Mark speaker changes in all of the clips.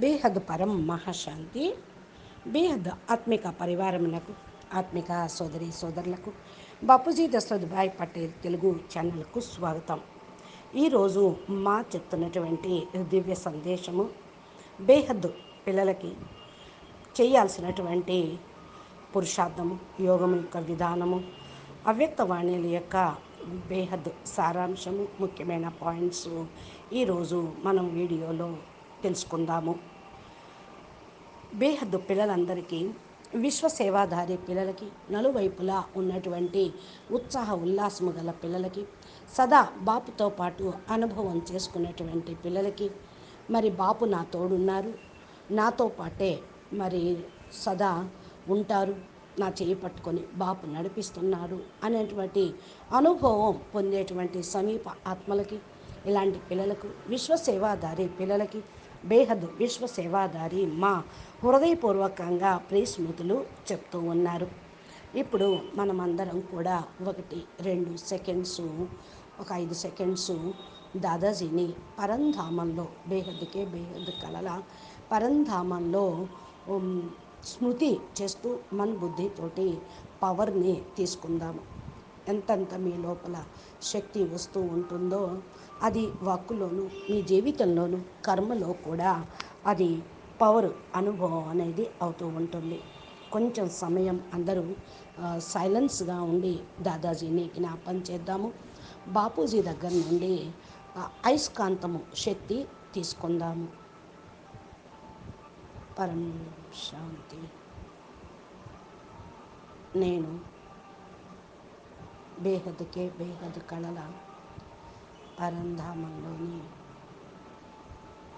Speaker 1: బేహద్ పరం మహాశాంతి బేహద్ ఆత్మిక పరివారమునకు ఆత్మిక సోదరి సోదరులకు బాపూజీ దశరథ్ పటేల్ తెలుగు ఛానల్కు స్వాగతం. ఈరోజు మా చెప్తున్నటువంటి దివ్య సందేశము బేహద్ పిల్లలకి చేయాల్సినటువంటి పురుషార్థము యోగం యొక్క విధానము అవ్యక్త వాణిల యొక్క బేహద్ సారాంశము ముఖ్యమైన పాయింట్స్. ఈరోజు మనం వీడియోలో తెలుసుకుందాము. బేహద్దు పిల్లలందరికీ విశ్వసేవాధారి పిల్లలకి నలువైపులా ఉన్నటువంటి ఉత్సాహ ఉల్లాసము గల పిల్లలకి సదా బాపుతో పాటు అనుభవం చేసుకున్నటువంటి పిల్లలకి మరి బాపు నా తోడున్నారు. నాతో పాటే మరి సదా ఉంటారు. నా చేయి పట్టుకొని బాపు నడిపిస్తున్నాడు అనేటువంటి అనుభవం పొందేటువంటి సమీప ఆత్మలకి ఇలాంటి పిల్లలకు విశ్వసేవాధారి పిల్లలకి బేహద్ విశ్వ సేవాదారి మా హృదయపూర్వకంగా ప్రియస్మృతులు చెప్తూ ఉన్నారు. ఇప్పుడు మనమందరం కూడా ఒకటి రెండు సెకండ్స్ ఒక ఐదు సెకండ్స్ దాదాజీని పరంధామంలో బేహద్కే బేహద్ కలల పరంధామంలో స్మృతి చేస్తూ మన బుద్ధితోటి పవర్ని తీసుకుందాము. ఎంతెంత మీ లోపల శక్తి వస్తూ ఉంటుందో అది వాక్కులోను మీ జీవితంలోను కర్మలో కూడా అది పవర్ అనుభవం అనేది అవుతూ ఉంటుంది. కొంచెం సమయం అందరూ సైలెన్స్గా ఉండి దాదాజీని జ్ఞాపం చేద్దాము. బాపూజీ దగ్గర నుండి అయస్కాంతము శక్తి తీసుకుందాము. పరం శాంతి. నేను బేహద్కే బేహద్ కళల అరంధామంలోని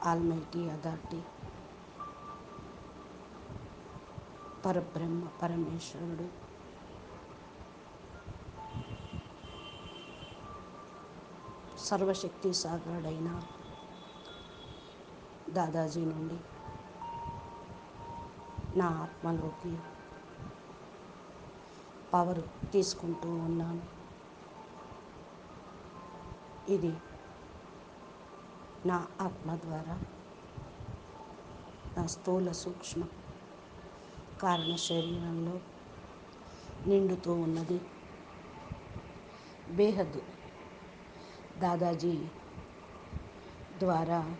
Speaker 1: ఆల్మైటీ అథారిటీ. పరబ్రహ్మ పరమేశ్వరుడు. సర్వశక్తి సాగరుడైన దాదాజీ నుండి నా ఆత్మలోకి పవర్ తీసుకుంటూ ఉన్నాను. ఇది నా ఆత్మ ద్వారా నా స్థూల సూక్ష్మ కారణ శరీరంలో నిండుతూ ఉన్నది. బేహద్ దాదాజీ ద్వారా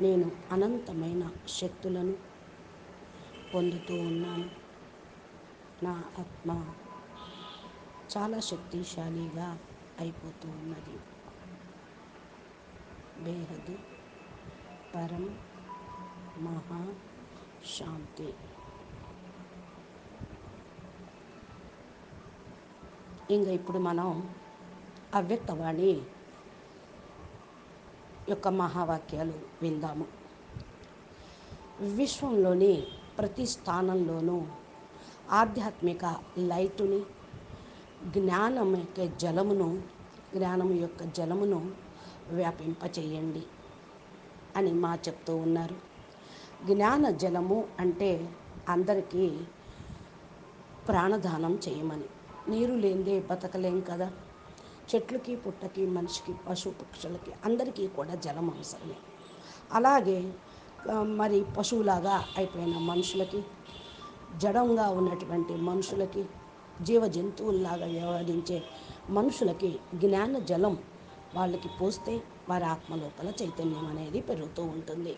Speaker 1: నేను అనంతమైన శక్తులను పొందుతూ ఉన్నాను. నా ఆత్మ చాలా శక్తిశాలిగా అయిపోతూ ఉన్నది. బేహద్ పరం మహా శాంతి ఇంకా ఇప్పుడు మనం అవ్యక్తవాణి యొక్క మహావాక్యాలు విందాము. విశ్వంలోని ప్రతి స్థానంలోనూ ఆధ్యాత్మిక లైటుని జ్ఞానం యొక్క జలమును జ్ఞానం యొక్క జలమును వ్యాపింపచేయండి అని మా చెప్తూ ఉన్నారు. జ్ఞాన జలము అంటే అందరికీ ప్రాణదానం చేయమని. నీరు లేనిదే బతకలేం కదా. చెట్లకి పుట్టకి మనిషికి పశు పక్షులకి అందరికీ కూడా జలం అవసరమే. అలాగే మరి పశువులాగా అయిపోయిన మనుషులకి జడంగా ఉన్నటువంటి మనుషులకి జీవ జంతువుల్లాగా వ్యవహరించే మనుషులకి జ్ఞాన జలం వాళ్ళకి పోస్తే వారి ఆత్మ లోపల చైతన్యం అనేది పెరుగుతూ ఉంటుంది.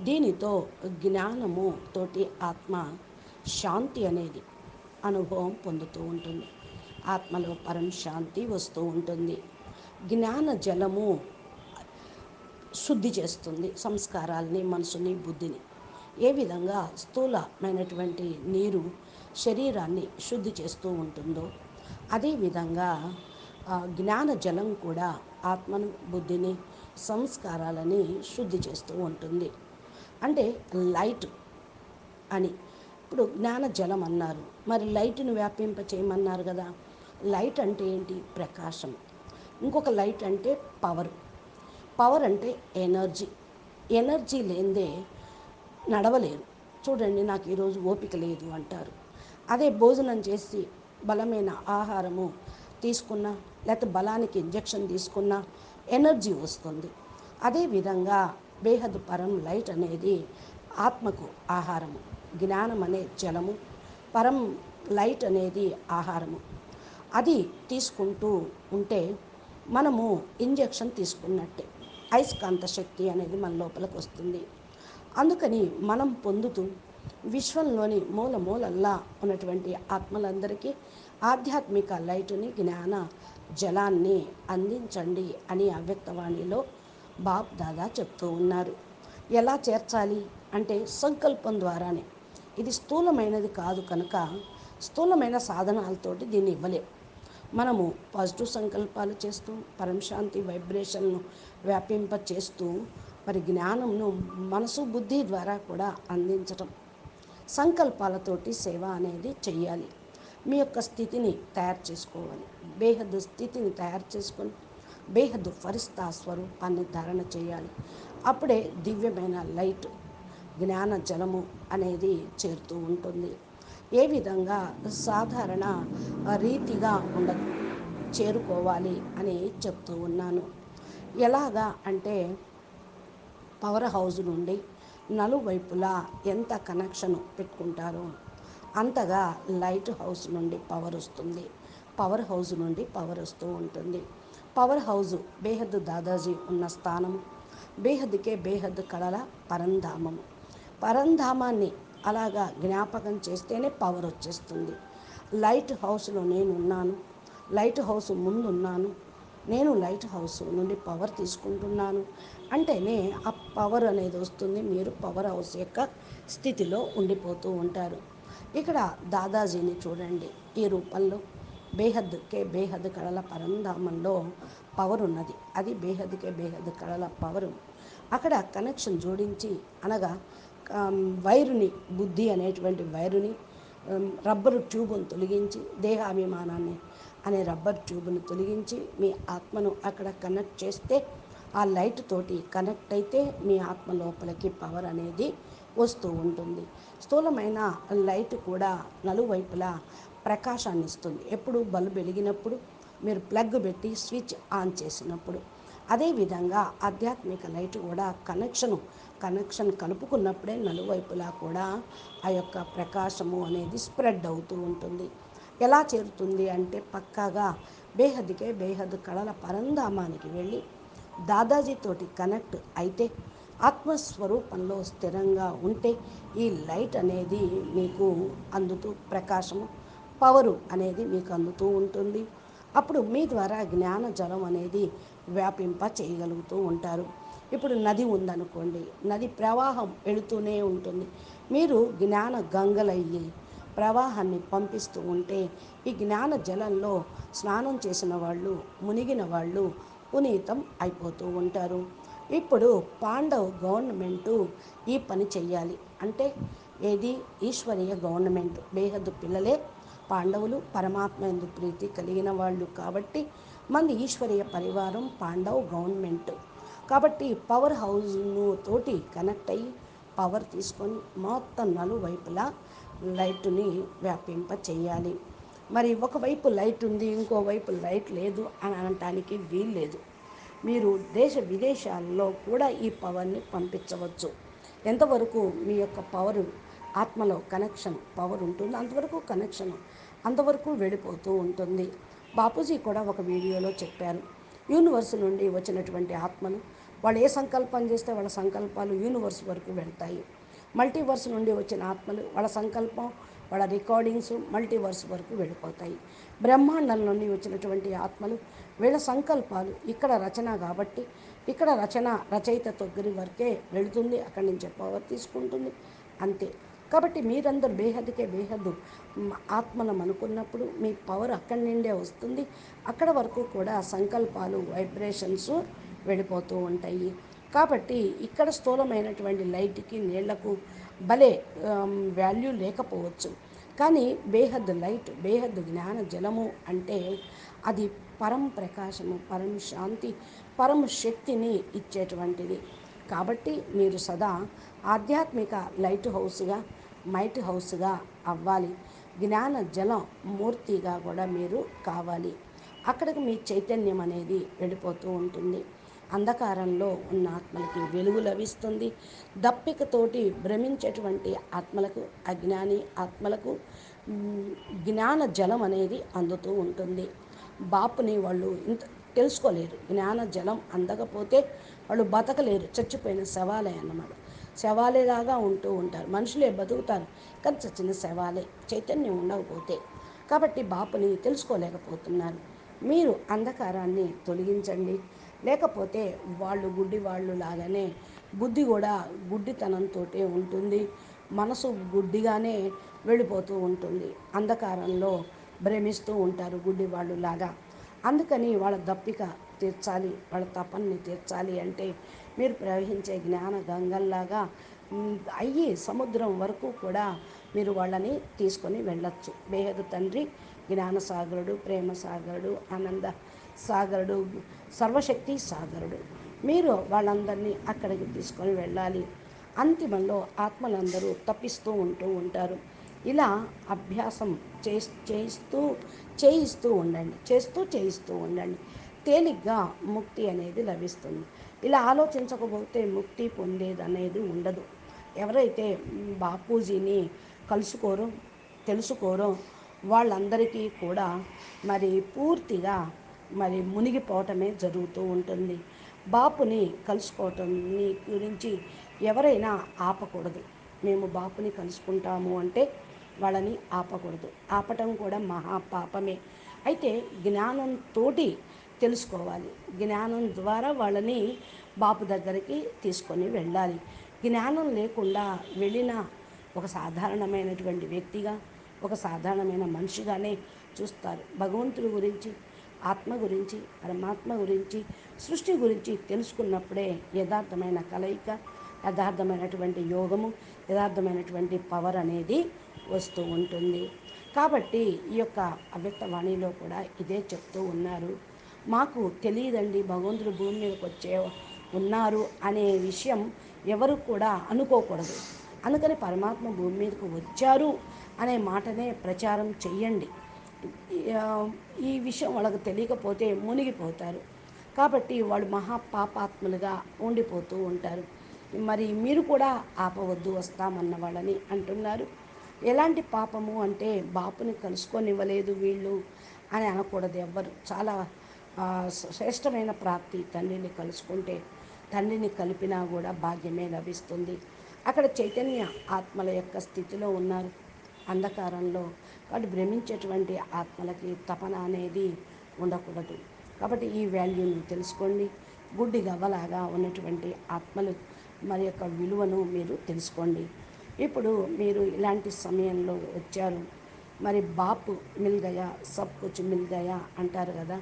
Speaker 1: దీనితో జ్ఞానము తోటి ఆత్మ శాంతి అనేది అనుభవం పొందుతూ ఉంటుంది. ఆత్మలో పరం శాంతి వస్తూ ఉంటుంది. జ్ఞాన జలము శుద్ధి చేస్తుంది సంస్కారాలని మనసుని బుద్ధిని. ఏ విధంగా స్థూలమైనటువంటి నీరు శరీరాన్ని శుద్ధి చేస్తూ ఉంటుందో అదేవిధంగా జ్ఞాన జలం కూడా ఆత్మను బుద్ధిని సంస్కారాలని శుద్ధి చేస్తూ ఉంటుంది. అంటే లైట్ అని. ఇప్పుడు జ్ఞాన జలం అన్నారు. మరి లైట్ను వ్యాపింప చేయమన్నారు కదా. లైట్ అంటే ఏంటి? ప్రకాశం. ఇంకొక లైట్ అంటే పవర్. పవర్ అంటే ఎనర్జీ. ఎనర్జీ లేనిదే నడవలేరు. చూడండి నాకు ఈరోజు ఓపిక లేదు అంటారు. అదే భోజనం చేసి బలమైన ఆహారము తీసుకున్నా లేకపోతే బలానికి ఇంజెక్షన్ తీసుకున్నా ఎనర్జీ వస్తుంది. అదేవిధంగా బేహద్ పరం లైట్ అనేది ఆత్మకు ఆహారము జ్ఞానం అనే జలము పరం లైట్ అనేది ఆహారము. అది తీసుకుంటూ ఉంటే మనము ఇంజెక్షన్ తీసుకున్నట్టే. అయస్కాంత శక్తి అనేది మన లోపలికి వస్తుంది. అందుకని మనం పొందుతూ విశ్వంలోని మూల మూలల్లా ఉన్నటువంటి ఆత్మలందరికీ ఆధ్యాత్మిక లైటుని జ్ఞాన జలాన్ని అందించండి అని అవ్యక్తవాణిలో బాప్ దాదా చెప్తూ ఉన్నారు. ఎలా చేర్చాలి అంటే సంకల్పం ద్వారానే. ఇది స్థూలమైనది కాదు కనుక స్థూలమైన సాధనాలతోటి దీన్ని ఇవ్వలేం. మనము పాజిటివ్ సంకల్పాలు చేస్తూ పరంశాంతి వైబ్రేషన్ను వ్యాపింప చేస్తూ మరి జ్ఞానంను మనసు బుద్ధి ద్వారా కూడా అందించటం. సంకల్పాలతోటి సేవ అనేది చెయ్యాలి. మీ యొక్క స్థితిని తయారు చేసుకోవాలి. బేహద్దు స్థితిని తయారు చేసుకొని బేహద్దు ఫరిస్తా స్వరూపాన్ని ధారణ చేయాలి. అప్పుడే దివ్యమైన లైట్ జ్ఞాన జలము అనేది చేరుతూ ఉంటుంది. ఏ విధంగా సాధారణ రీతిగా ఉండదు చేరుకోవాలి అని చెప్తూ ఉన్నాను. ఎలాగా అంటే పవర్ హౌస్ నుండి నలువైపులా ఎంత కనెక్షన్ పెట్టుకుంటారో అంతగా లైట్ హౌస్ నుండి పవర్ వస్తుంది. పవర్ హౌస్ నుండి పవర్ వస్తూ ఉంటుంది. పవర్ హౌస్ బేహద్ దాదాజీ ఉన్న స్థానము. బేహద్కే బేహద్ కళల పరంధామము. పరంధామాన్ని అలాగా జ్ఞాపకం చేస్తేనే పవర్ వచ్చేస్తుంది. లైట్ హౌస్లో నేను ఉన్నాను లైట్ హౌస్ ముందున్నాను. నేను లైట్ హౌస్ నుండి పవర్ తీసుకుంటున్నాను. అంటేనే ఆ పవర్ అనేది వస్తుంది. మీరు పవర్ హౌస్ యొక్క స్థితిలో ఉండిపోతూ ఉంటారు. ఇక్కడ దాదాజీని చూడండి. ఈ రూపంలో బేహద్కే బేహద్ కళల పరంధామంలో పవర్ ఉన్నది అది బేహద్కే బేహద్ కళల పవరు. అక్కడ కనెక్షన్ జోడించి అనగా వైరుని బుద్ధి అనేటువంటి వైరుని రబ్బరు ట్యూబ్ను తొలగించి దేహాభిమానాన్ని అనే రబ్బర్ ట్యూబ్ను తొలగించి మీ ఆత్మను అక్కడ కనెక్ట్ చేస్తే ఆ లైట్ తోటి కనెక్ట్ అయితే మీ ఆత్మ లోపలికి పవర్ అనేది వస్తూ ఉంటుంది. స్థూలమైన లైట్ కూడా నలువైపులా ప్రకాశాన్ని ఇస్తుంది ఎప్పుడు బల్బు వెలిగినప్పుడు మీరు ప్లగ్ పెట్టి స్విచ్ ఆన్ చేసినప్పుడు. అదేవిధంగా ఆధ్యాత్మిక లైట్ కూడా కనెక్షను కనెక్షన్ కలుపుకున్నప్పుడే నలువైపులా కూడా ఆ యొక్క ప్రకాశము అనేది స్ప్రెడ్ అవుతూ ఉంటుంది. ఎలా చేరుతుంది అంటే పక్కాగా బేహద్కే బేహద్ కళల పరంధామానికి వెళ్ళి దాదాజీతోటి కనెక్ట్ అయితే ఆత్మస్వరూపంలో స్థిరంగా ఉంటే ఈ లైట్ అనేది మీకు అందుతూ ప్రకాశము పవరు అనేది మీకు అందుతూ ఉంటుంది. అప్పుడు మీ ద్వారా జ్ఞాన జలం అనేది వ్యాపింప చేయగలుగుతూ ఉంటారు. ఇప్పుడు నది ఉందనుకోండి నది ప్రవాహం వెళుతూనే ఉంటుంది. మీరు జ్ఞాన గంగలయ్యి ప్రవాహాన్ని పంపిస్తూ ఉంటే ఈ జ్ఞాన జలంలో స్నానం చేసిన వాళ్ళు మునిగిన వాళ్ళు పునీతం అయిపోతూ ఉంటారు. ఇప్పుడు పాండవ్ గవర్నమెంటు ఈ పని చెయ్యాలి. అంటే ఏది? ఈశ్వరీయ గవర్నమెంట్. బేహద్దు పిల్లలే పాండవులు పరమాత్మ ఎందు ప్రీతి కలిగిన వాళ్ళు కాబట్టి మన ఈశ్వరీయ పరివారం పాండవ్ గవర్నమెంట్. కాబట్టి పవర్ హౌస్ను తోటి కనెక్ట్ అయ్యి పవర్ తీసుకొని మొత్తం నలువైపులా లైట్ని వ్యాపింప చేయాలి మరి ఒకవైపు లైట్ ఉంది ఇంకోవైపు లైట్ లేదు అని అనటానికి వీలు లేదు మీరు దేశ విదేశాల్లో కూడా ఈ పవర్ని పంపించవచ్చు. ఎంతవరకు మీ యొక్క పవర్ ఆత్మలో కనెక్షన్ పవర్ ఉంటుందో అంతవరకు కనెక్షన్ అంతవరకు వెళ్ళిపోతూ ఉంటుంది. బాపూజీ కూడా ఒక వీడియోలో చెప్పారు. యూనివర్స్ నుండి వచ్చినటువంటి ఆత్మలు వాళ్ళు ఏ సంకల్పం చేస్తే వాళ్ళ సంకల్పాలు యూనివర్స్ వరకు వెళ్తాయి. మల్టీవర్స్ నుండి వచ్చిన ఆత్మలు వాళ్ళ సంకల్పం వాళ్ళ రికార్డింగ్స్ మల్టీవర్స్ వరకు వెళ్ళిపోతాయి. బ్రహ్మాండం నుండి వచ్చినటువంటి ఆత్మలు వీళ్ళ సంకల్పాలు ఇక్కడ రచన కాబట్టి ఇక్కడ రచన రచయిత దగ్గరి వరకే వెళుతుంది అక్కడి నుంచి పవర్ తీసుకుంటుంది. అంతే. కాబట్టి మీరందరూ బేహద్దుకే బేహద్దు. ఆత్మలం అనుకున్నప్పుడు మీ పవర్ అక్కడి నుండే వస్తుంది. అక్కడ వరకు కూడా సంకల్పాలు వైబ్రేషన్స్ వెళ్ళిపోతూ ఉంటాయి. కాబట్టి ఇక్కడ స్థూలమైనటువంటి లైట్కి నీళ్ళకు భలే వాల్యూ లేకపోవచ్చు. కానీ బేహద్ లైట్ బేహద్ జ్ఞాన జలము అంటే అది పరం ప్రకాశము పరం శాంతి పరం శక్తిని ఇచ్చేటువంటిది. కాబట్టి మీరు సదా ఆధ్యాత్మిక లైట్ హౌస్గా మైట్ హౌస్గా అవ్వాలి. జ్ఞాన జలం మూర్తిగా కూడా మీరు కావాలి. అక్కడికి మీ చైతన్యం అనేది వెళ్ళిపోతూ ఉంటుంది. అంధకారంలో ఉన్న ఆత్మలకి వెలుగు లభిస్తుంది. దప్పికతోటి భ్రమించేటువంటి ఆత్మలకు అజ్ఞాని ఆత్మలకు జ్ఞాన జలం అనేది అందుతూ ఉంటుంది. బాపుని వాళ్ళు ఇంత తెలుసుకోలేరు. జ్ఞాన జలం అందకపోతే వాళ్ళు బతకలేరు. చచ్చిపోయిన శవాలే అన్నమాట. శవాలేలాగా ఉంటూ ఉంటారు. మనుషులే బతుకుతారు. కానీ చచ్చిన శవాలే. చైతన్యం ఉండకపోతే. కాబట్టి బాపుని తెలుసుకోలేకపోతున్నారు. మీరు అంధకారాన్ని తొలగించండి. లేకపోతే వాళ్ళు గుడ్డి వాళ్ళు లాగానే బుద్ధి కూడా గుడ్డితనంతో ఉంటుంది. మనసు గుడ్డిగానే వెళ్ళిపోతూ ఉంటుంది. అంధకారంలో భ్రమిస్తూ ఉంటారు గుడ్డి వాళ్ళు లాగా అందుకని వాళ్ళ దప్పిక తీర్చాలి వాళ్ళ తపన్ని తీర్చాలి అంటే మీరు ప్రవహించే జ్ఞాన గంగల్లాగా అయ్యి సముద్రం వరకు కూడా మీరు వాళ్ళని తీసుకొని వెళ్ళొచ్చు. బేహదు తండ్రి జ్ఞాన సాగరుడు ప్రేమ సాగరుడు ఆనంద సాగరుడు సర్వశక్తి సాగరుడు. మీరు వాళ్ళందరినీ అక్కడికి తీసుకొని వెళ్ళాలి. అంతిమంలో ఆత్మలందరూ తప్పిస్తూ ఉంటూ ఉంటారు. ఇలా అభ్యాసం చే చేయిస్తూ చేయిస్తూ ఉండండి. చేస్తూ చేయిస్తూ ఉండండి. తేలిగ్గా ముక్తి అనేది లభిస్తుంది. ఇలా ఆలోచించకపోతే ముక్తి పొందేది అనేది ఉండదు. ఎవరైతే బాపూజీని కలుసుకోరో తెలుసుకోరో వాళ్ళందరికీ కూడా మరి పూర్తిగా మరి మునిగిపోవటమే జరుగుతూ ఉంటుంది. బాపుని కలుసుకోవటం గురించి ఎవరైనా ఆపకూడదు. మేము బాపుని కలుసుకుంటాము అంటే వాళ్ళని ఆపకూడదు. ఆపటం కూడా మహాపాపమే. అయితే జ్ఞానంతో తెలుసుకోవాలి. జ్ఞానం ద్వారా వాళ్ళని బాపు దగ్గరికి తీసుకొని వెళ్ళాలి. జ్ఞానం లేకుండా వెళ్ళిన ఒక సాధారణమైనటువంటి వ్యక్తిగా ఒక సాధారణమైన మనిషిగానే చూస్తారు. భగవంతుడి గురించి ఆత్మ గురించి పరమాత్మ గురించి సృష్టి గురించి తెలుసుకున్నప్పుడే యథార్థమైన కలయిక యథార్థమైనటువంటి యోగము యథార్థమైనటువంటి పవర్ అనేది వస్తూ ఉంటుంది. కాబట్టి ఈ యొక్క అవ్యక్తవాణిలో కూడా ఇదే చెప్తూ ఉన్నారు. మాకు తెలియదండి భగవంతుడు భూమి మీదకి వచ్చే ఉన్నారు అనే విషయం ఎవరు కూడా అనుకోకూడదు. అందుకని పరమాత్మ భూమి మీదకు వచ్చారు అనే మాటనే ప్రచారం చెయ్యండి. ఈ విషయం వాళ్ళకు తెలియకపోతే మునిగిపోతారు. కాబట్టి వాళ్ళు మహాపాపాత్ములుగా ఉండిపోతూ ఉంటారు. మరి మీరు కూడా ఆపవద్దు వస్తామన్న వాళ్ళని అంటున్నారు. ఎలాంటి పాపము అంటే బాపుని కలుసుకొనివ్వలేదు వీళ్ళు అని అనకూడదు ఎవ్వరు. చాలా శ్రేష్టమైన ప్రాప్తి తండ్రిని కలుసుకుంటే తండ్రిని కలిపినా కూడా భాగ్యమే లభిస్తుంది. అక్కడ చైతన్య ఆత్మల యొక్క స్థితిలో ఉన్నారు. అంధకారంలో కాబట్టి భ్రమించేటువంటి ఆత్మలకి తపన అనేది ఉండకూడదు. కాబట్టి ఈ వాల్యూని తెలుసుకోండి. గుడ్డి గవ్వలాగా ఉన్నటువంటి ఆత్మలు మరి యొక్క విలువను మీరు తెలుసుకోండి. ఇప్పుడు మీరు ఇలాంటి సమయంలో వచ్చారు. మరి బాపు మిల్గయా సబ్ కుచ్ మిల్గయా అంటారు కదా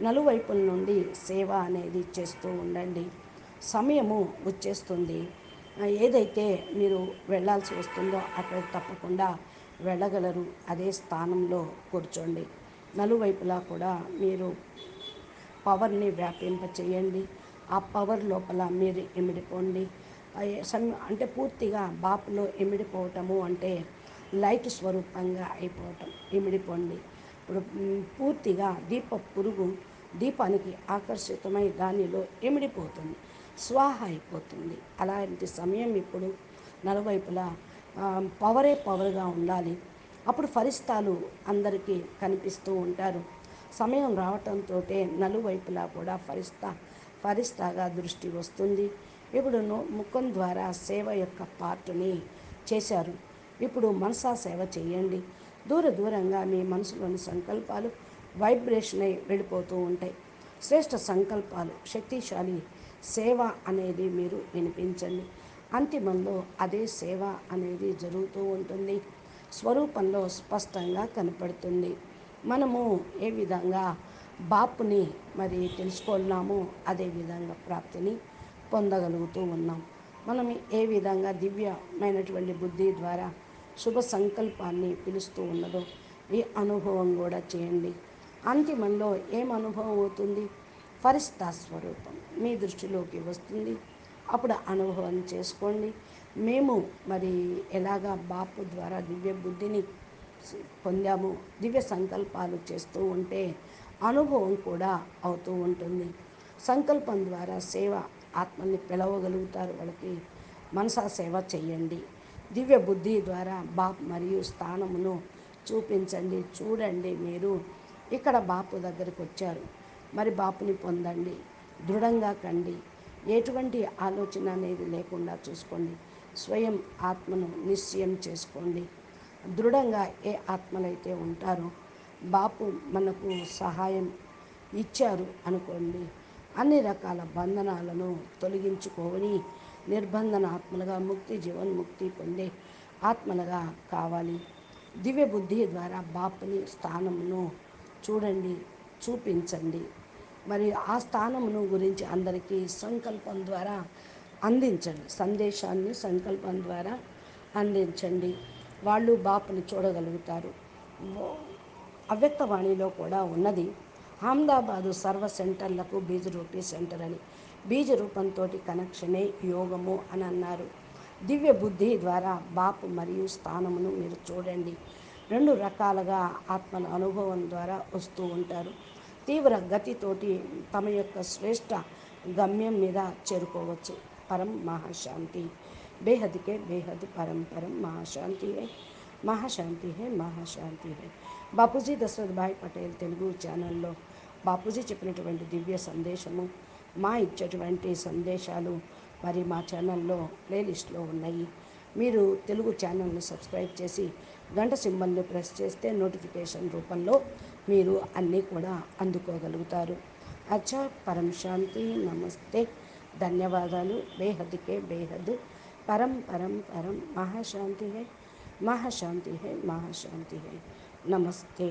Speaker 1: నలువైపుల నుండి సేవ అనేది చేస్తూ ఉండండి. సమయము వచ్చేస్తుంది. ఏదైతే మీరు వెళ్ళాల్సి వస్తుందో అక్కడ తప్పకుండా వెళ్ళగలరు. అదే స్థానంలో కూర్చోండి. నలువైపులా కూడా మీరు పవర్ని వ్యాపింప చేయండి ఆ పవర్ లోపల మీరు ఇమిడిపోండి అంటే పూర్తిగా బాపులో ఇమిడిపోవటము అంటే లైట్ స్వరూపంగా అయిపోవటం ఇమిడిపోండి. ఇప్పుడు పూర్తిగా దీప పురుగు దీపానికి ఆకర్షితమై దానిలో ఇమిడిపోతుంది స్వాహ అయిపోతుంది. అలాంటి సమయం ఇప్పుడు నలువైపులా పవరే పవర్గా ఉండాలి. అప్పుడు ఫలిస్తాలు అందరికీ కనిపిస్తూ ఉంటారు. సమయం రావటంతో నలువైపులా కూడా ఫరిస్తా ఫరిస్తాగా దృష్టి వస్తుంది. ఇప్పుడు ముఖం ద్వారా సేవ యొక్క పార్ట్ని చేశారు. ఇప్పుడు మనసా సేవ చేయండి. దూర దూరంగా మీ మనసులోని సంకల్పాలు వైబ్రేషన్ అయి వెళ్ళిపోతూ ఉంటాయి. శ్రేష్ట సంకల్పాలు శక్తిశాలి సేవ అనేది మీరు వినిపించండి. అంతిమంలో అదే సేవ అనేది జరుగుతూ ఉంటుంది. స్వరూపంలో స్పష్టంగా కనపడుతుంది. మనము ఏ విధంగా బాపుని మరి తెలుసుకున్నామో అదే విధంగా ప్రాప్తిని పొందగలుగుతూ ఉన్నాం. మనం ఏ విధంగా దివ్యమైనటువంటి బుద్ధి ద్వారా శుభ సంకల్పాన్ని పిలుస్తూ ఉన్నదో ఈ అనుభవం కూడా చేయండి. అంతిమంలో ఏం అనుభవం అవుతుంది? ఫరిస్తా స్వరూపం మీ దృష్టిలోకి వస్తుంది. అప్పుడు అనుభవం చేసుకోండి. మేము మరి ఎలాగా బాపు ద్వారా దివ్య బుద్ధిని పొందాము దివ్య సంకల్పాలు చేస్తూ ఉంటే అనుభవం కూడా అవుతూ ఉంటుంది. సంకల్పం ద్వారా సేవ ఆత్మల్ని పిలవగలుగుతారు. వాళ్ళకి మనసా సేవ చేయండి. దివ్య బుద్ధి ద్వారా బాప్ మరియు స్థానమును చూపించండి. చూడండి మీరు ఇక్కడ బాపు దగ్గరికి వచ్చారు. మరి బాపుని పొందండి. దృఢంగా కండి. ఎటువంటి ఆలోచన అనేది లేకుండా చూసుకోండి. స్వయం ఆత్మను నిశ్చయం చేసుకోండి. దృఢంగా ఏ ఆత్మలైతే ఉంటారో బాపు మనకు సహాయం ఇచ్చారు అనుకోండి. అన్ని రకాల బంధనాలను తొలగించుకొని నిర్బంధన ఆత్మలుగా ముక్తి జీవన్ముక్తి పొందే ఆత్మలుగా కావాలి. దివ్య బుద్ధి ద్వారా బాపుని స్థానమును చూడండి చూపించండి. మరి ఆ స్థానమును గురించి అందరికీ సంకల్పం ద్వారా అందించండి. సందేశాన్ని సంకల్పం ద్వారా అందించండి. వాళ్ళు బాపుని చూడగలుగుతారు. అవ్యక్తవాణిలో కూడా ఉన్నది అహ్మదాబాదు సర్వ సెంటర్లకు బీజరూపీ సెంటర్ అని. బీజ రూపంతో కనెక్షనే యోగము అని అన్నారు. దివ్య బుద్ధి ద్వారా బాపు మరియు స్థానమును మీరు చూడండి. రెండు రకాలుగా ఆత్మల అనుభవం ద్వారా వస్తూ ఉంటారు. తీవ్ర గతితోటి తమ యొక్క శ్రేష్ట గమ్యం మీద చేరుకోవచ్చు. పరం మహాశాంతి. బేహద్కే బేహద్ పరం పరం మహాశాంతి మహాశాంతి హే మహాశాంతి హే. బాపూజీ దశరథ్ భాయ్ పటేల్ తెలుగు ఛానల్లో బాపూజీ చెప్పినటువంటి దివ్య సందేశము మా ఇచ్చేటువంటి సందేశాలు మరి మా ఛానల్లో ప్లేలిస్ట్లో ఉన్నాయి. మీరు తెలుగు ఛానల్ని సబ్స్క్రైబ్ చేసి గంట సింబల్ని ప్రెస్ చేస్తే నోటిఫికేషన్ రూపంలో మీరు అన్నీ కూడా అందుకోగలుగుతారు. అచ్చా పరం శాంతి నమస్తే. ధన్యవాదాలు. బేహద్కే బేహద్. పరం పరం పరం. మహాశాంతి హే. మహాశాంతి హే. మహాశాంతి హే. నమస్తే.